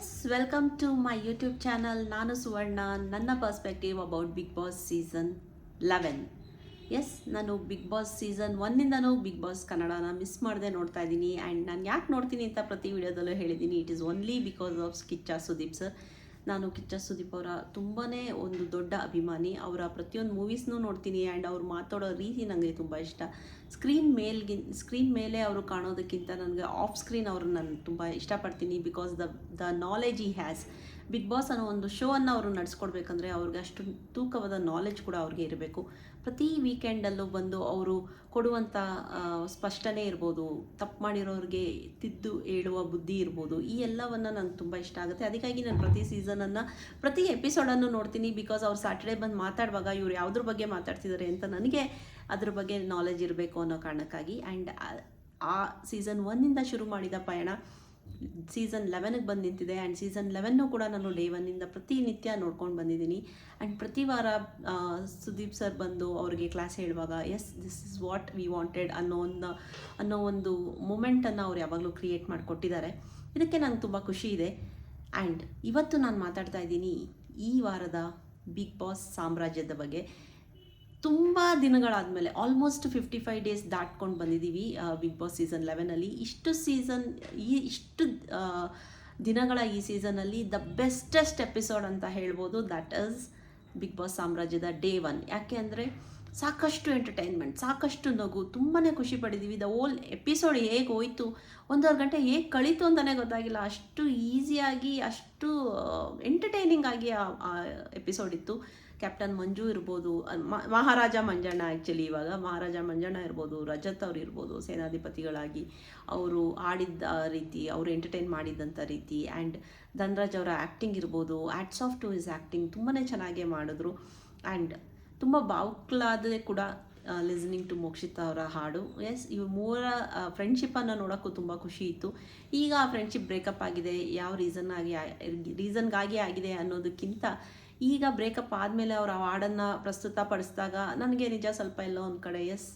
Yes welcome to my YouTube channel ನಾನು ಸುವರ್ಣ, ನನ್ನ perspective about Bigg Boss season eleven yes, ನಾನು Bigg Boss season ಒನ್ನಿಂದನೂ Bigg Boss ಕನ್ನಡನ miss ಮಾಡದೆ ನೋಡ್ತಾ ಇದ್ದೀನಿ. ಆ್ಯಂಡ್ ನಾನು ಯಾಕೆ ನೋಡ್ತೀನಿ ಅಂತ ಪ್ರತಿ ವಿಡಿಯೋದಲ್ಲೂ ಹೇಳಿದ್ದೀನಿ. It is only because of Kichcha Sudeep sir ನಾನು ಕಿಚ್ಚ ಸುದೀಪ್ ಅವರ ತುಂಬಾ ಒಂದು ದೊಡ್ಡ ಅಭಿಮಾನಿ. ಅವರ ಪ್ರತಿಯೊಂದು ಮೂವೀಸ್ನೂ ನೋಡ್ತೀನಿ ಆ್ಯಂಡ್ ಅವ್ರು ಮಾತಾಡೋ ರೀತಿ ನನಗೆ ತುಂಬ ಇಷ್ಟ. ಸ್ಕ್ರೀನ್ ಮೇಲ್ಗಿನ್ ಸ್ಕ್ರೀನ್ ಮೇಲೆ ಅವರು ಕಾಣೋದಕ್ಕಿಂತ ನನಗೆ ಆಫ್ ಸ್ಕ್ರೀನ್ ಅವ್ರನ್ನ ನಾನು ತುಂಬ ಇಷ್ಟಪಡ್ತೀನಿ because the the knowledge he has Bigg Boss ಅನ್ನೋ ಒಂದು ಶೋವನ್ನು ಅವರು ನಡೆಸ್ಕೊಡ್ಬೇಕಂದ್ರೆ ಅವ್ರಿಗೆ ಅಷ್ಟು ತೂಕವಾದ ನಾಲೆಜ್ ಕೂಡ ಅವ್ರಿಗೆ ಇರಬೇಕು. ಪ್ರತಿ ವೀಕೆಂಡಲ್ಲೂ ಬಂದು ಅವರು ಕೊಡುವಂಥ ಸ್ಪಷ್ಟನೆ ಇರ್ಬೋದು, ತಪ್ಪು ಮಾಡಿರೋರಿಗೆ ತಿದ್ದು ಹೇಳುವ ಬುದ್ಧಿ ಇರ್ಬೋದು, ಈ ಎಲ್ಲವನ್ನು ನಂಗೆ ತುಂಬ ಇಷ್ಟ ಆಗುತ್ತೆ. ಅದಕ್ಕಾಗಿ ನಾನು ಪ್ರತಿ ಸೀಸನನ್ನು ಪ್ರತಿ ಎಪಿಸೋಡನ್ನು ನೋಡ್ತೀನಿ ಬಿಕಾಸ್ ಅವ್ರು ಸ್ಯಾಟರ್ಡೆ ಬಂದು ಮಾತಾಡುವಾಗ ಇವ್ರು ಯಾವುದ್ರ ಬಗ್ಗೆ ಮಾತಾಡ್ತಿದ್ದಾರೆ ಅಂತ ನನಗೆ ಅದ್ರ ಬಗ್ಗೆ ನಾಲೆಜ್ ಇರಬೇಕು ಅನ್ನೋ ಕಾರಣಕ್ಕಾಗಿ. ಆ್ಯಂಡ್ ಆ ಸೀಸನ್ ಒನ್ನಿಂದ ಶುರು ಮಾಡಿದ ಪಯಣ ಸೀಸನ್ ಲೆವೆನಿಗೆ ಬಂದು ನಿಂತಿದೆ. ಆ್ಯಂಡ್ ಸೀಸನ್ ಲೆವೆನ್ನು ಕೂಡ ನಾನು ಡೇ ಒನ್ನಿಂದ ಪ್ರತಿನಿತ್ಯ ನೋಡ್ಕೊಂಡು ಬಂದಿದ್ದೀನಿ. ಆ್ಯಂಡ್ ಪ್ರತಿ ವಾರ ಸುದೀಪ್ ಸರ್ ಬಂದು ಅವರಿಗೆ ಕ್ಲಾಸ್ ಹೇಳುವಾಗ yes this is what we wanted ಅನ್ನೋ ಒಂದು ಅನ್ನೋ ಒಂದು ಮೂಮೆಂಟನ್ನು ಅವ್ರು ಯಾವಾಗಲೂ ಕ್ರಿಯೇಟ್ ಮಾಡಿಕೊಟ್ಟಿದ್ದಾರೆ. ಇದಕ್ಕೆ ನಂಗೆ ತುಂಬ ಖುಷಿ ಇದೆ. ಆ್ಯಂಡ್ ಇವತ್ತು ನಾನು ಮಾತಾಡ್ತಾ ಇದ್ದೀನಿ ಈ ವಾರದ ಬಿಗ್ ಬಾಸ್ ಸಾಮ್ರಾಜ್ಯದ ಬಗ್ಗೆ. ತುಂಬ ದಿನಗಳಾದಮೇಲೆ ಆಲ್ಮೋಸ್ಟ್ ಫಿಫ್ಟಿ ಫೈವ್ ಡೇಸ್ ದಾಟ್ಕೊಂಡು ಬಂದಿದ್ದೀವಿ ಬಿಗ್ ಬಾಸ್ ಸೀಸನ್ ಲೆವೆನಲ್ಲಿ ಇಷ್ಟು ಸೀಸನ್ ಈ ಇಷ್ಟು ದಿನಗಳ ಈ ಸೀಸನಲ್ಲಿ ದ ಬೆಸ್ಟೆಸ್ಟ್ ಎಪಿಸೋಡ್ ಅಂತ ಹೇಳ್ಬೋದು. ದಟ್ ಇಸ್ ಬಿಗ್ ಬಾಸ್ ಸಾಮ್ರಾಜ್ಯದ ಡೇ ಒನ್ ಯಾಕೆ ಅಂದರೆ, ಸಾಕಷ್ಟು ಎಂಟರ್ಟೈನ್ಮೆಂಟ್ ಸಾಕಷ್ಟು ನಗು ತುಂಬಾ ಖುಷಿ ಪಡಿದೀವಿ. ದ ಓಲ್ ಎಪಿಸೋಡ್ ಹೇಗೆ ಹೋಯಿತು, ಒಂದೂವರೆ ಗಂಟೆ ಹೇಗೆ ಕಳೀತು ಅಂತಲೇ ಗೊತ್ತಾಗಿಲ್ಲ. ಅಷ್ಟು ಈಸಿಯಾಗಿ ಅಷ್ಟು ಎಂಟರ್ಟೈನಿಂಗ್ ಆಗಿ ಆ ಎಪಿಸೋಡ್ ಇತ್ತು. ಕ್ಯಾಪ್ಟನ್ ಮಂಜು ಇರ್ಬೋದು ಮಹಾರಾಜ ಮಂಜಣ್ಣ ಆ್ಯಕ್ಚುಲಿ ಇವಾಗ, ಮಹಾರಾಜ ಮಂಜಣ್ಣ ಇರ್ಬೋದು, ರಜತ್ ಅವ್ರು ಇರ್ಬೋದು, ಸೇನಾಧಿಪತಿಗಳಾಗಿ ಅವರು ಆಡಿದ್ದ ರೀತಿ, ಅವರು ಎಂಟರ್ಟೈನ್ ಮಾಡಿದ್ದಂಥ ರೀತಿ ಆ್ಯಂಡ್ ಧನ್ರಾಜ್ ಅವರ ಆ್ಯಕ್ಟಿಂಗ್ ಇರ್ಬೋದು hats off to his acting ತುಂಬಾ ಚೆನ್ನಾಗೇ ಮಾಡಿದ್ರು ಆ್ಯಂಡ್ ತುಂಬ ಬಾವುಕ್ಲಾದೇ ಕೂಡ ಲಿಸ್ನಿಂಗ್ ಟು ಮೋಕ್ಷಿತ ಅವರ ಹಾಡು. ಎಸ್ ಇವ್ರ ಮೂರ ಫ್ರೆಂಡ್ಶಿಪ್ಪನ್ನು ನೋಡೋಕ್ಕೂ ತುಂಬ ಖುಷಿ ಇತ್ತು. ಈಗ ಆ ಫ್ರೆಂಡ್ಶಿಪ್ ಬ್ರೇಕಪ್ ಆಗಿದೆ, ಯಾವ ರೀಸನ್ ಆಗಿ ರೀಸನ್ಗಾಗಿ ಆಗಿದೆ ಅನ್ನೋದಕ್ಕಿಂತ ಈಗ ಬ್ರೇಕಪ್ ಆದಮೇಲೆ ಅವ್ರ ಆ ಹಾಡನ್ನು ಪ್ರಸ್ತುತ ಪಡಿಸಿದಾಗ ನನಗೆ ನಿಜ ಸ್ವಲ್ಪ ಎಲ್ಲೋ ಒಂದು ಕಡೆ ಎಸ್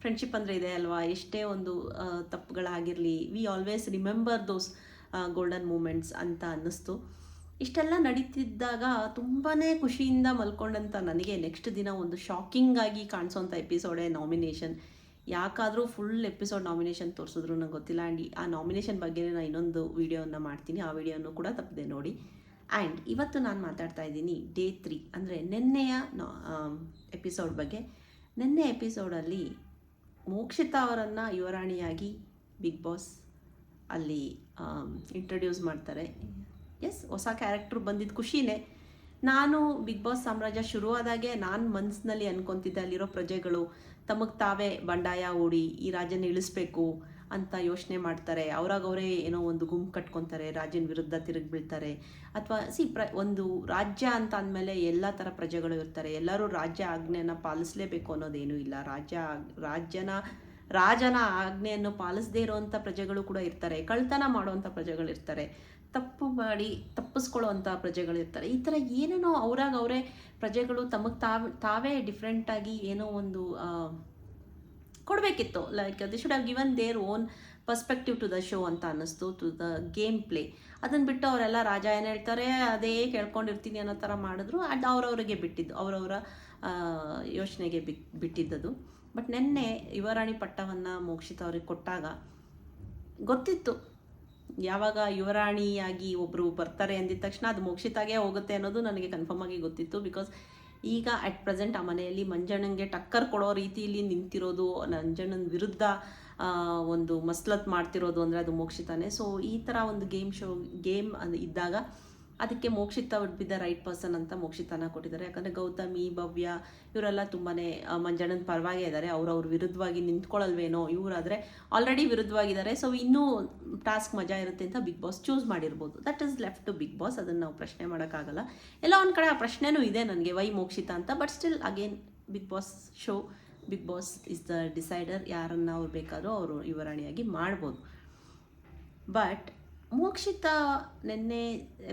ಫ್ರೆಂಡ್ಶಿಪ್ ಅಂದರೆ ಇದೆ ಅಲ್ವಾ? ಎಷ್ಟೇ ಒಂದು ತಪ್ಪುಗಳಾಗಿರಲಿ we always remember those golden moments ಅಂತ ಅನ್ನಿಸ್ತು. ಇಷ್ಟೆಲ್ಲ ನಡೀತಿದ್ದಾಗ ತುಂಬಾ ಖುಷಿಯಿಂದ ಮಲ್ಕೊಂಡಂಥ ನನಗೆ ನೆಕ್ಸ್ಟ್ ದಿನ ಒಂದು ಶಾಕಿಂಗ್ ಆಗಿ ಕಾಣಿಸೋಂಥ ಎಪಿಸೋಡೇ ನಾಮಿನೇಷನ್ ಯಾಕಾದರೂ ಫುಲ್ ಎಪಿಸೋಡ್ ನಾಮಿನೇಷನ್ ತೋರಿಸಿದ್ರು ನಂಗೆ ಗೊತ್ತಿಲ್ಲ. ಆ್ಯಂಡ್ ಆ ನಾಮಿನೇಷನ್ ಬಗ್ಗೆ ನಾನು ಇನ್ನೊಂದು ವೀಡಿಯೋನ ಮಾಡ್ತೀನಿ. ಆ ವಿಡಿಯೋನು ಕೂಡ ತಪ್ಪದೆ ನೋಡಿ. ಆ್ಯಂಡ್ ಇವತ್ತು ನಾನು ಮಾತಾಡ್ತಾ ಇದ್ದೀನಿ ಡೇ ತ್ರೀ ಅಂದರೆ ನಿನ್ನೆಯ ಎಪಿಸೋಡ್ ಬಗ್ಗೆ. ನಿನ್ನೆ ಎಪಿಸೋಡಲ್ಲಿ ಮೋಕ್ಷಿತಾ ಅವರನ್ನು ಯುವರಾಣಿಯಾಗಿ ಬಿಗ್ ಬಾಸ್ ಅಲ್ಲಿ ಇಂಟ್ರಡ್ಯೂಸ್ ಮಾಡ್ತಾರೆ. ಎಸ್ ಹೊಸ ಕ್ಯಾರೆಕ್ಟ್ರ್ ಬಂದಿದ್ದು ಖುಷಿನೇ. ನಾನು ಬಿಗ್ ಬಾಸ್ ಸಾಮ್ರಾಜ್ಯ ಶುರುವಾದಾಗೆ ನಾನು ಮನಸ್ಸಿನಲ್ಲಿ ಅನ್ಕೊತಿದ್ದೆ ಅಲ್ಲಿರೋ ಪ್ರಜೆಗಳು. ತಮಗೆ ತಾವೇ ಬಂಡಾಯ ಓಡಿ ಈ ರಾಜ್ಯನ ಇಳಿಸ್ಬೇಕು. ಅಂತ ಯೋಚನೆ ಮಾಡ್ತಾರೆ. ಅವ್ರಾಗ ಅವರೇ ಏನೋ ಒಂದು ಗುಂಪು ಕಟ್ಕೊತಾರೆ, ರಾಜ್ಯನ ವಿರುದ್ಧ ತಿರುಗಿ ಬೀಳ್ತಾರೆ ಅಥವಾ ಸಿ ಪ್ರ ಒಂದು ರಾಜ್ಯ ಅಂತ ಅಂದಮೇಲೆ ಎಲ್ಲ ಥರ ಪ್ರಜೆಗಳು ಇರ್ತಾರೆ. ಎಲ್ಲರೂ ರಾಜ್ಯ ಆಜ್ಞೆಯನ್ನು ಪಾಲಿಸಲೇಬೇಕು ಅನ್ನೋದೇನೂ ಇಲ್ಲ. ರಾಜ್ಯ ರಾಜ್ಯನ, ರಾಜನ ಆಜ್ಞೆಯನ್ನು ಪಾಲಿಸದೇ ಇರುವಂಥ ಪ್ರಜೆಗಳು ಕೂಡ ಇರ್ತಾರೆ. ಕಳ್ತನ ಮಾಡುವಂಥ ಪ್ರಜೆಗಳು ಇರ್ತಾರೆ. ತಪ್ಪು ಮಾಡಿ ತಪ್ಪಿಸ್ಕೊಳ್ಳೋವಂಥ ಪ್ರಜೆಗಳು ಇರ್ತಾರೆ. ಈ ಥರ ಏನೇನೋ ಅವ್ರಾಗ ಅವರೇ ಪ್ರಜೆಗಳು ತಮಗೆ ತಾವ್, ತಾವೇ ಡಿಫ್ರೆಂಟಾಗಿ ಏನೋ ಒಂದು ಕೊಡಬೇಕಿತ್ತು. Like they should have given their own perspective to the show ಅಂತ ಅನ್ನಿಸ್ತು ಟು ದ ಗೇಮ್ ಪ್ಲೇ ಅದನ್ನು ಬಿಟ್ಟು ಅವರೆಲ್ಲ ರಾಜ ಏನು ಹೇಳ್ತಾರೆ, ಅದೇ ಕೇಳ್ಕೊಂಡಿರ್ತೀನಿ ಅನ್ನೋ ಥರ ಮಾಡಿದ್ರು. ಅದು ಅವ್ರವ್ರಿಗೆ ಬಿಟ್ಟಿದ್ದು, ಅವರವರ ಯೋಚನೆಗೆ ಬಿಟ್, ಬಿಟ್ಟಿದ್ದದು. ಬಟ್ ನಿನ್ನೆ ಯುವರಾಣಿ ಪಟ್ಟವನ್ನು ಮೋಕ್ಷಿತ ಅವ್ರಿಗೆ ಕೊಟ್ಟಾಗ ಗೊತ್ತಿತ್ತು. ಯಾವಾಗ ಯುವರಾಣಿಯಾಗಿ ಒಬ್ಬರು ಬರ್ತಾರೆ ಅಂದಿದ ತಕ್ಷಣ ಅದು ಮೋಕ್ಷಿತಾಗೆ ಹೋಗುತ್ತೆ ಅನ್ನೋದು ನನಗೆ ಕನ್ಫರ್ಮ್ ಆಗಿ ಗೊತ್ತಿತ್ತು ಬಿಕಾಸ್ ಈಗ ಅಟ್ ಪ್ರೆಸೆಂಟ್ ಆ ಮನೆಯಲ್ಲಿ ಮಂಜಣ್ಣನಿಗೆ ಟಕ್ಕರ್ ಕೊಡೋ ರೀತಿಯಲ್ಲಿ ನಿಂತಿರೋದು, ಮಂಜಣ್ಣನ ವಿರುದ್ಧ ಒಂದು ಮಸ್ಲತ್ ಮಾಡ್ತಿರೋದು ಅಂದರೆ ಅದು ಮೋಕ್ಷಿತಾನೆ. ಸೊ ಈ ಥರ ಒಂದು ಗೇಮ್ ಶೋ ಗೇಮ್ ಇದ್ದಾಗ ಅದಕ್ಕೆ Mokshita would be the right person ಅಂತ ಮೋಕ್ಷಿತನ ಕೊಟ್ಟಿದ್ದಾರೆ. ಯಾಕಂದರೆ ಗೌತಮಿ, ಭವ್ಯ ಇವರೆಲ್ಲ ತುಂಬಾ ಮಂಜಣ್ಣನ ಪರವಾಗಿ ಇದ್ದಾರೆ. ಅವ್ರವ್ರ ವಿರುದ್ಧವಾಗಿ ನಿಂತ್ಕೊಳ್ಳಲ್ವೇನೋ ಇವರಾದರೆ ಆಲ್ರೆಡಿ ವಿರುದ್ಧವಾಗಿದ್ದಾರೆ. ಸೊ ಇನ್ನೂ ಟಾಸ್ಕ್ ಮಜಾ ಇರುತ್ತೆ ಅಂತ ಬಿಗ್ ಬಾಸ್ ಚೂಸ್ ಮಾಡಿರ್ಬೋದು. That is left to Bigg Boss ಅದನ್ನು ನಾವು ಪ್ರಶ್ನೆ ಮಾಡೋಕ್ಕಾಗಲ್ಲ. ಎಲ್ಲ ಒಂದು ಕಡೆ ಆ ಪ್ರಶ್ನೆನೂ ಇದೆ ನನಗೆ ವೈ ಮೋಕ್ಷಿತ ಅಂತ. But still again Bigg Boss show Bigg Boss is the decider ಯಾರನ್ನು ಅವ್ರು ಬೇಕಾದರೂ ಅವರು ಯುವರಾಣಿಯಾಗಿ ಮಾಡ್ಬೋದು. ಬಟ್ ಮೋಕ್ಷಿತ ನಿನ್ನೆ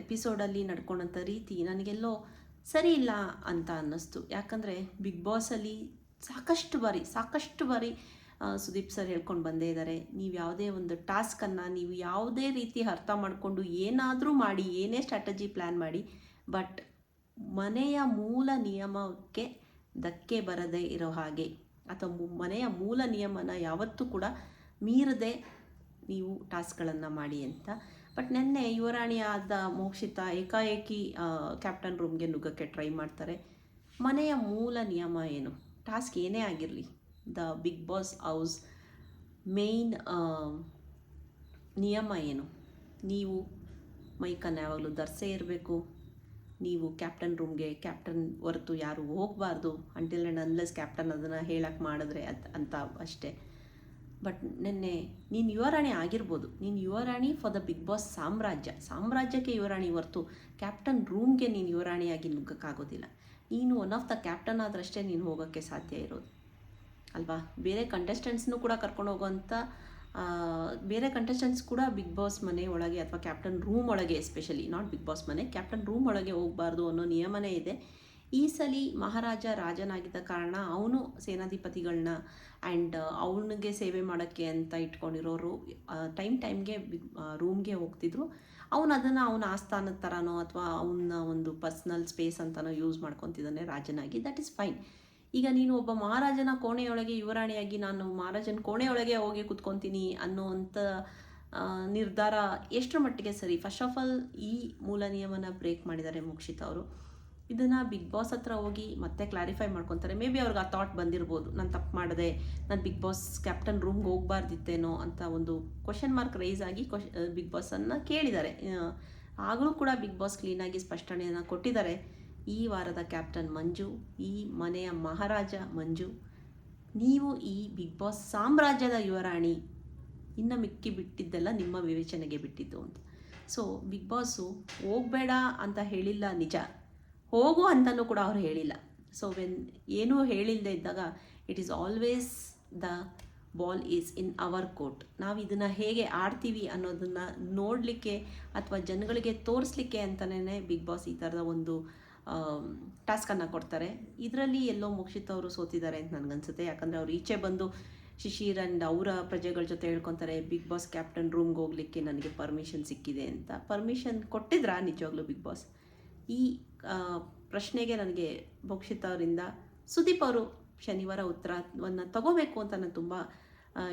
ಎಪಿಸೋಡಲ್ಲಿ ನಡ್ಕೊಂಡಂಥ ರೀತಿ ನನಗೆಲ್ಲೋ ಸರಿ ಇಲ್ಲ ಅಂತ ಅನ್ನಿಸ್ತು. ಯಾಕಂದರೆ ಬಿಗ್ ಬಾಸಲ್ಲಿ ಸಾಕಷ್ಟು ಬಾರಿ ಸಾಕಷ್ಟು ಬಾರಿ ಸುದೀಪ್ ಸರ್ ಹೇಳ್ಕೊಂಡು ಬಂದೇ ಇದ್ದಾರೆ ನೀವು ಯಾವುದೇ ಒಂದು ಟಾಸ್ಕನ್ನು ನೀವು ಯಾವುದೇ ರೀತಿ ಅರ್ಥ ಮಾಡಿಕೊಂಡು ಏನಾದರೂ ಮಾಡಿ, ಏನೇ ಸ್ಟ್ರಾಟಜಿ ಪ್ಲ್ಯಾನ್ ಮಾಡಿ, ಬಟ್ ಮನೆಯ ಮೂಲ ನಿಯಮಕ್ಕೆ ಧಕ್ಕೆ ಬರದೇ ಇರೋ ಹಾಗೆ, ಅಥವಾ ಮನೆಯ ಮೂಲ ನಿಯಮನ ಯಾವತ್ತೂ ಕೂಡ ಮೀರದೆ ನೀವು ಟಾಸ್ಕ್ಗಳನ್ನು ಮಾಡಿ ಅಂತ. ಬಟ್ ನೆನ್ನೆ ಯುವರಾಣಿ ಆದ ಮೋಕ್ಷಿತ ಏಕಾಏಕಿ ಕ್ಯಾಪ್ಟನ್ ರೂಮ್ಗೆ ನುಗ್ಗಕ್ಕೆ ಟ್ರೈ ಮಾಡ್ತಾರೆ. ಮನೆಯ ಮೂಲ ನಿಯಮ ಏನು? ಟಾಸ್ಕ್ ಏನೇ ಆಗಿರಲಿ, the Bigg Boss house main ನಿಯಮ ಏನು? ನೀವು ಮೈಕನ್ನು ಯಾವಾಗಲೂ ದರ್ಸೆ ಇರಬೇಕು. ನೀವು ಕ್ಯಾಪ್ಟನ್ ರೂಮ್ಗೆ ಕ್ಯಾಪ್ಟನ್ ಹೊರತು ಯಾರು ಹೋಗಬಾರ್ದು. ಅಂಟಿಲ್ ಆ್ಯಂಡ್ ಅನ್ಲೆಸ್ ಕ್ಯಾಪ್ಟನ್ ಅದನ್ನು ಹೇಳಕ್ಕೆ ಮಾಡಿದ್ರೆ ಅದು ಅಂತ ಅಷ್ಟೇ. ಬಟ್ ನಿನ್ನೆ, ನೀನು ಯುವರಾಣಿ ಆಗಿರ್ಬೋದು. ನೀನು ಯುವರಾಣಿ ಫಾರ್ ದ ಬಿಗ್ ಬಾಸ್ ಸಾಮ್ರಾಜ್ಯ. ಸಾಮ್ರಾಜ್ಯಕ್ಕೆ ಯುವರಾಣಿ ಹೊರ್ತು ಕ್ಯಾಪ್ಟನ್ ರೂಮ್ಗೆ ನೀನು ಯುವರಾಣಿಯಾಗಿ ನುಗ್ಗಕ್ಕಾಗೋದಿಲ್ಲ. ನೀನು ಒನ್ ಆಫ್ ದ ಕ್ಯಾಪ್ಟನ್ ಆದ್ರಷ್ಟೇ ನೀನು ಹೋಗೋಕ್ಕೆ ಸಾಧ್ಯ ಇರೋದು. ಅಲ್ವಾ? ಬೇರೆ ಕಂಟೆಸ್ಟೆಂಟ್ಸ್ನೂ ಕೂಡ ಕರ್ಕೊಂಡು ಹೋಗೋವಂಥ ಬೇರೆ ಕಂಟೆಸ್ಟೆಂಟ್ಸ್ ಕೂಡ ಬಿಗ್ ಬಾಸ್ ಮನೆ ಒಳಗೆ ಅಥವಾ ಕ್ಯಾಪ್ಟನ್ ರೂಮ್ ಒಳಗೆ ಎಸ್ಪೆಷಲಿ ನಾಟ್ ಬಿಗ್ ಬಾಸ್ ಮನೆ ಕ್ಯಾಪ್ಟನ್ ರೂಮ್ ಒಳಗೆ ಹೋಗಬಾರ್ದು ಅನ್ನೋ ನಿಯಮನೇ ಇದೆ. ಈ ಸಲ ಮಹಾರಾಜ ರಾಜನಾಗಿದ್ದ ಕಾರಣ ಅವನು ಸೇನಾಧಿಪತಿಗಳನ್ನ ಆ್ಯಂಡ್ ಅವನಿಗೆ ಸೇವೆ ಮಾಡೋಕ್ಕೆ ಅಂತ ಇಟ್ಕೊಂಡಿರೋರು ಟೈಮ್ ಟೈಮ್ಗೆ ರೂಮ್ಗೆ ಹೋಗ್ತಿದ್ರು. ಅವನು ಅದನ್ನು ಅವನ ಆಸ್ಥಾನದ ಥರನೋ ಅಥವಾ ಅವನ ಒಂದು ಪರ್ಸ್ನಲ್ ಸ್ಪೇಸ್ ಅಂತನೋ ಯೂಸ್ ಮಾಡ್ಕೊತಿದ್ದಾನೆ ರಾಜನಾಗಿ. ದಟ್ ಈಸ್ ಫೈನ್ ಈಗ ನೀನು ಒಬ್ಬ ಮಹಾರಾಜನ ಕೋಣೆಯೊಳಗೆ ಯುವರಾಣಿಯಾಗಿ ನಾನು ಮಹಾರಾಜನ ಕೋಣೆಯೊಳಗೆ ಹೋಗಿ ಕುತ್ಕೊತೀನಿ ಅನ್ನೋವಂಥ ನಿರ್ಧಾರ ಎಷ್ಟರ ಮಟ್ಟಿಗೆ ಸರಿ? ಫಸ್ಟ್ ಆಫ್ ಆಲ್ ಈ ಮೂಲ ನಿಯಮನ ಬ್ರೇಕ್ ಮಾಡಿದ್ದಾರೆ ಮುಕ್ಷಿತ್ ಅವರು. ಇದನ್ನು ಬಿಗ್ ಬಾಸ್ ಹತ್ರ ಹೋಗಿ ಮತ್ತೆ ಕ್ಲಾರಿಫೈ ಮಾಡ್ಕೊತಾರೆ. ಮೇ ಬಿ ಅವ್ರಿಗೆ ಆ ಥಾಟ್ ಬಂದಿರ್ಬೋದು. ನಾನು ತಪ್ಪು ಮಾಡಿದೆ. ನಾನು ಬಿಗ್ ಬಾಸ್ ಕ್ಯಾಪ್ಟನ್ ರೂಮ್ಗೆ ಹೋಗ್ಬಾರ್ದಿತ್ತೇನೋ ಅಂತ ಒಂದು ಕ್ವಶನ್ ಮಾರ್ಕ್ ರೈಸ್ ಆಗಿ ಕ್ವಶ್ ಬಿಗ್ ಬಾಸನ್ನು ಕೇಳಿದ್ದಾರೆ. ಆಗಲೂ ಕೂಡ ಬಿಗ್ ಬಾಸ್ ಕ್ಲೀನಾಗಿ ಸ್ಪಷ್ಟನೆಯನ್ನು ಕೊಟ್ಟಿದ್ದಾರೆ. ಈ ವಾರದ ಕ್ಯಾಪ್ಟನ್ ಮಂಜು, ಈ ಮನೆಯ ಮಹಾರಾಜ ಮಂಜು, ನೀವು ಈ ಬಿಗ್ ಬಾಸ್ ಸಾಮ್ರಾಜ್ಯದ ಯುವರಾಣಿ, ಇನ್ನು ಮಿಕ್ಕಿ ಬಿಟ್ಟಿದ್ದೆಲ್ಲ ನಿಮ್ಮ ವಿವೇಚನೆಗೆ ಬಿಟ್ಟಿದ್ದು ಅಂತ. ಸೊ ಬಿಗ್ ಬಾಸು ಹೋಗಬೇಡ ಅಂತ ಹೇಳಿಲ್ಲ ನಿಜ. ಹೋಗು ಅಂತಲೂ ಕೂಡ ಅವರು ಹೇಳಿಲ್ಲ. ಸೊ ವೆನ್ ಏನೂ ಹೇಳಿಲ್ಲದೆ ಇದ್ದಾಗ it is always the ball is in our court ನಾವು ಇದನ್ನು ಹೇಗೆ ಆಡ್ತೀವಿ ಅನ್ನೋದನ್ನು ನೋಡಲಿಕ್ಕೆ ಅಥವಾ ಜನಗಳಿಗೆ ತೋರಿಸ್ಲಿಕ್ಕೆ ಅಂತಲೇ ಬಿಗ್ ಬಾಸ್ ಈ ಥರದ ಒಂದು ಟಾಸ್ಕನ್ನು ಕೊಡ್ತಾರೆ. ಇದರಲ್ಲಿ ಎಲ್ಲೋ ಮುಕ್ಷಿತ್ ಅವರು ಸೋತಿದ್ದಾರೆ ಅಂತ ನನಗನ್ಸುತ್ತೆ. ಯಾಕಂದರೆ ಅವರು ಈಚೆ ಬಂದು ಶಿಶಿರ್ ಆ್ಯಂಡ್ ಅವರ ಪ್ರಜೆಗಳ ಜೊತೆ ಹೇಳ್ಕೊತಾರೆ ಬಿಗ್ ಬಾಸ್ ಕ್ಯಾಪ್ಟನ್ ರೂಮ್ಗೆ ಹೋಗ್ಲಿಕ್ಕೆ ನನಗೆ ಪರ್ಮಿಷನ್ ಸಿಕ್ಕಿದೆ ಅಂತ. ಪರ್ಮಿಷನ್ ಕೊಟ್ಟಿದ್ರಾ ನಿಜವಾಗ್ಲೂ ಬಿಗ್ ಬಾಸ್ ಈ ಪ್ರಶ್ನೆಗೆ ನನಗೆ ಮೋಕ್ಷಿತ್ ಅವರಿಂದ ಸುದೀಪ್ ಅವರು ಶನಿವಾರ ಉತ್ತರವನ್ನು ತಗೋಬೇಕು ಅಂತ ನಾನು ತುಂಬ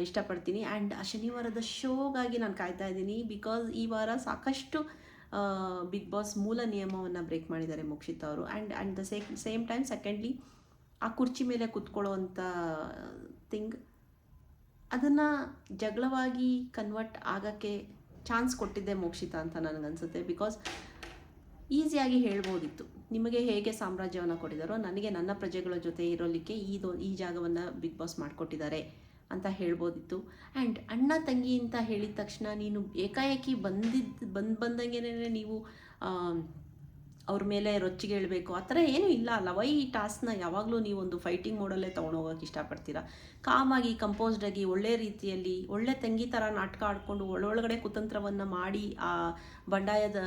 ಇಷ್ಟಪಡ್ತೀನಿ. ಆ್ಯಂಡ್ ಆ ಶನಿವಾರದ ಶೋಗಾಗಿ ನಾನು ಕಾಯ್ತಾ ಇದ್ದೀನಿ ಬಿಕಾಸ್ ಈ ವಾರ ಸಾಕಷ್ಟು ಬಿಗ್ ಬಾಸ್ ಮೂಲ ನಿಯಮವನ್ನು ಬ್ರೇಕ್ ಮಾಡಿದ್ದಾರೆ ಮೋಕ್ಷಿತ್ ಅವರು. And and the same same time secondly ಆ ಕುರ್ಚಿ ಮೇಲೆ ಕುತ್ಕೊಳ್ಳೋವಂಥ ಥಿಂಗ್ ಅದನ್ನು ಜಗಳವಾಗಿ ಕನ್ವರ್ಟ್ ಆಗೋಕ್ಕೆ ಚಾನ್ಸ್ ಕೊಟ್ಟಿದ್ದೆ ಮೋಕ್ಷಿತ ಅಂತ ನನಗನ್ಸುತ್ತೆ. ಬಿಕಾಸ್ ಈಸಿಯಾಗಿ ಹೇಳ್ಬೋದಿತ್ತು. ನಿಮಗೆ ಹೇಗೆ ಸಾಮ್ರಾಜ್ಯವನ್ನು ಕೊಟ್ಟಿದ್ದಾರೋ, ನನಗೆ ನನ್ನ ಪ್ರಜೆಗಳ ಜೊತೆ ಇರೋಲಿಕ್ಕೆ ಈ ದೊ, ಈ ಜಾಗವನ್ನು ಬಿಗ್ ಬಾಸ್ ಮಾಡಿಕೊಟ್ಟಿದ್ದಾರೆ ಅಂತ ಹೇಳ್ಬೋದಿತ್ತು. ಆ್ಯಂಡ್ ಅಣ್ಣ ತಂಗಿ ಅಂತ ಹೇಳಿದ ತಕ್ಷಣ ನೀನು ಏಕಾಏಕಿ ಬಂದಿದ್ದು ಬಂದು ಬಂದಂಗೆ ನೀವು ಅವ್ರ ಮೇಲೆ ರೊಚ್ಚಿಗೆ ಹೇಳಬೇಕು. ಆ ಥರ ಏನೂ ಇಲ್ಲ ಅಲ್ಲ. ವೈ ಈ ಟಾಸ್ಕ್ನ ಯಾವಾಗಲೂ ಒಂದು ಫೈಟಿಂಗ್ ಮೋಡಲ್ಲೇ ತೊಗೊಂಡೋಗೋಕೆ ಇಷ್ಟಪಡ್ತೀರಾ? ಕಾಮಾಗಿ ಕಂಪೋಸ್ಡಾಗಿ ಒಳ್ಳೆ ರೀತಿಯಲ್ಲಿ, ಒಳ್ಳೆ ತಂಗಿ ಥರ ನಾಟಕ ಆಡಿಕೊಂಡು ಒಳೊಳಗಡೆ ಕುತಂತ್ರವನ್ನು ಮಾಡಿ, ಆ ಬಂಡಾಯದ,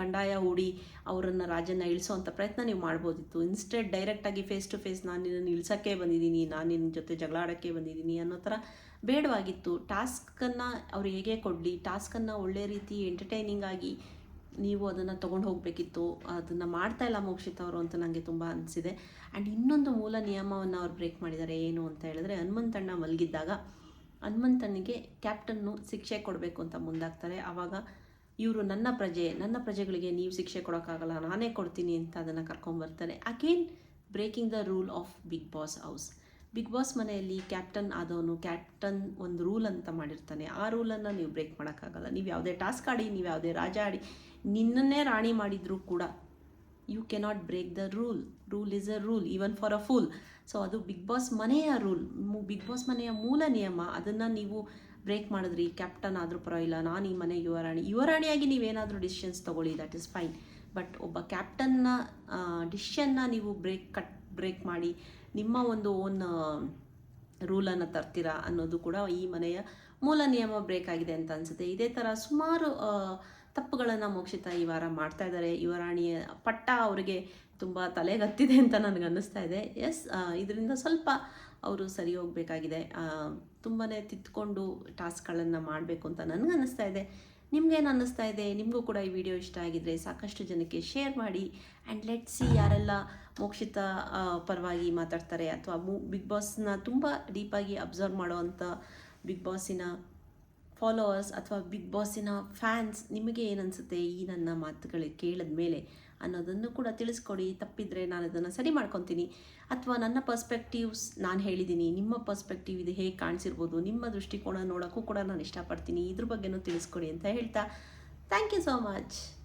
ಬಂಡಾಯ ಹೂಡಿ ಅವರನ್ನು ರಾಜನ್ನ ಇಳಿಸೋವಂಥ ಪ್ರಯತ್ನ ನೀವು ಮಾಡ್ಬೋದಿತ್ತು. ಇನ್ಸ್ಟೆಡ್ ಡೈರೆಕ್ಟಾಗಿ ಫೇಸ್ ಟು ಫೇಸ್ ನಾನು ನಿನ್ನನ್ನು ಇಳಿಸೋಕ್ಕೆ ಬಂದಿದ್ದೀನಿ, ನಾನು ನಿನ್ನ ಜೊತೆ ಜಗಳ ಆಡೋಕ್ಕೆ ಬಂದಿದ್ದೀನಿ ಅನ್ನೋ ಥರ ಬೇಡವಾಗಿತ್ತು. ಟಾಸ್ಕನ್ನು ಅವ್ರು ಹೇಗೆ ಕೊಡಲಿ? ಟಾಸ್ಕನ್ನು ಒಳ್ಳೆ ರೀತಿ ಎಂಟರ್ಟೈನಿಂಗ್ ಆಗಿ ನೀವು ಅದನ್ನು ತೊಗೊಂಡು ಹೋಗಬೇಕಿತ್ತು ಅದನ್ನು ಮಾಡ್ತಾ ಇಲ್ಲ ಮೋಕ್ಷಿತ ಅವರು ಅಂತ ನನಗೆ ತುಂಬ ಅನಿಸಿದೆ. ಆ್ಯಂಡ್ ಇನ್ನೊಂದು ಮೂಲ ನಿಯಮವನ್ನು ಅವ್ರು ಬ್ರೇಕ್ ಮಾಡಿದ್ದಾರೆ ಏನು ಅಂತ ಹೇಳಿದ್ರೆ, ಹನುಮಂತಣ್ಣ ಮಲಗಿದ್ದಾಗ ಹನುಮಂತನಿಗೆ ಕ್ಯಾಪ್ಟನ್ನು ಶಿಕ್ಷೆ ಕೊಡಬೇಕು ಅಂತ ಮುಂದಾಗ್ತಾರೆ. ಆವಾಗ ಇವರು ನನ್ನ ಪ್ರಜೆ, ನನ್ನ ಪ್ರಜೆಗಳಿಗೆ ನೀವು ಶಿಕ್ಷೆ ಕೊಡೋಕ್ಕಾಗಲ್ಲ, ನಾನೇ ಕೊಡ್ತೀನಿ ಅಂತ ಅದನ್ನು ಕರ್ಕೊಂಬರ್ತಾರೆ again breaking the rule of Bigg Boss house Bigg Boss ಮನೆಯಲ್ಲಿ ಕ್ಯಾಪ್ಟನ್ ಆದವನು ಕ್ಯಾಪ್ಟನ್ ಒಂದು ರೂಲ್ ಅಂತ ಮಾಡಿರ್ತಾನೆ. ಆ ರೂಲನ್ನು ನೀವು ಬ್ರೇಕ್ ಮಾಡೋಕ್ಕಾಗಲ್ಲ. ನೀವು ಯಾವುದೇ ಟಾಸ್ಕ್ ಆಡಿ, ನೀವು ಯಾವುದೇ ರಾಜ ಆಡಿ, ನಿನ್ನನ್ನೇ ರಾಣಿ ಮಾಡಿದರೂ ಕೂಡ you cannot break the rule rule is a rule even for a fool so ಅದು ಬಿಗ್ ಬಾಸ್ ಮನೆಯ ರೂಲ್. ಬಿಗ್ ಬಾಸ್ ಮನೆಯ ಮೂಲ ನಿಯಮ. ಅದನ್ನು ನೀವು ಬ್ರೇಕ್ ಮಾಡಿದ್ರಿ. ಕ್ಯಾಪ್ಟನ್ ಆದರೂ ಪರವಾಗಿಲ್ಲ. ನಾನು ಈ ಮನೆ ಯುವರಾಣಿ ಯುವರಾಣಿಯಾಗಿ ನೀವೇನಾದರೂ ಡಿಸಿಷನ್ಸ್ ತೊಗೊಳ್ಳಿ. ದಟ್ ಇಸ್ ಫೈನ್ ಬಟ್ ಒಬ್ಬ ಕ್ಯಾಪ್ಟನ್ನ ಡಿಸಿಷನ್ನ ನೀವು ಬ್ರೇಕ್ ಕಟ್ ಬ್ರೇಕ್ ಮಾಡಿ ನಿಮ್ಮ ಒಂದು ಓನ್ ರೂಲನ್ನು ತರ್ತೀರಾ ಅನ್ನೋದು ಕೂಡ ಈ ಮನೆಯ ಮೂಲ ನಿಯಮ ಬ್ರೇಕ್ ಆಗಿದೆ ಅಂತ ಅನಿಸುತ್ತೆ. ಇದೇ ಥರ ಸುಮಾರು ತಪ್ಪುಗಳನ್ನು ಮೋಕ್ಷಿತ ಈ ವಾರ ಮಾಡ್ತಾ ಇದ್ದಾರೆ. ಯುವರಾಣಿಯ ಪಟ್ಟ ಅವರಿಗೆ ತುಂಬ ತಲೆಗತ್ತಿದೆ ಅಂತ ನನಗೆ ಅನ್ನಿಸ್ತಾ ಇದೆ. ಎಸ್ ಇದರಿಂದ ಸ್ವಲ್ಪ ಅವರು ಸರಿ ಹೋಗಬೇಕಾಗಿದೆ. ತುಂಬಾ ತಿದ್ದುಕೊಂಡು ಟಾಸ್ಕ್ಗಳನ್ನು ಮಾಡಬೇಕು ಅಂತ ನನಗೆ ಅನ್ನಿಸ್ತಾ ಇದೆ. ನಿಮ್ಗೇನು ಅನ್ನಿಸ್ತಾ ಇದೆ? ನಿಮಗೂ ಕೂಡ ಈ ವಿಡಿಯೋ ಇಷ್ಟ ಆಗಿದ್ರೆ ಸಾಕಷ್ಟು ಜನಕ್ಕೆ ಶೇರ್ ಮಾಡಿ. ಆ್ಯಂಡ್ ಲೆಟ್ ಸಿ ಯಾರೆಲ್ಲ ಮೋಕ್ಷಿತ ಪರವಾಗಿ ಮಾತಾಡ್ತಾರೆ ಅಥವಾ ಮೂ ಬಿಗ್ ಬಾಸ್ನ ತುಂಬ ಡೀಪಾಗಿ ಅಬ್ಸರ್ವ್ ಮಾಡೋವಂಥ ಬಿಗ್ ಬಾಸಿನ ಫಾಲೋವರ್ಸ್ ಅಥವಾ ಬಿಗ್ ಬಾಸಿನ ಫ್ಯಾನ್ಸ್ ನಿಮಗೆ ಏನನ್ಸುತ್ತೆ ಈ ನನ್ನ ಮಾತುಗಳು ಕೇಳಿದ ಮೇಲೆ ಅನ್ನೋದನ್ನು ಕೂಡ ತಿಳಿಸ್ಕೊಡಿ. ತಪ್ಪಿದ್ರೆ ನಾನು ಅದನ್ನು ಸರಿ ಮಾಡ್ಕೊತೀನಿ. ಅಥವಾ ನನ್ನ ಪರ್ಸ್ಪೆಕ್ಟಿವ್ಸ್ ನಾನು ಹೇಳಿದ್ದೀನಿ. ನಿಮ್ಮ ಪರ್ಸ್ಪೆಕ್ಟಿವ್ ಇದು ಹೇಗೆ ಕಾಣಿಸಿರ್ಬೋದು? ನಿಮ್ಮ ದೃಷ್ಟಿಕೋನ ನೋಡೋಕ್ಕೂ ಕೂಡ ನಾನು ಇಷ್ಟಪಡ್ತೀನಿ. ಇದ್ರ ಬಗ್ಗೆನೂ ತಿಳಿಸ್ಕೊಡಿ ಅಂತ ಹೇಳ್ತಾ. Thank you so much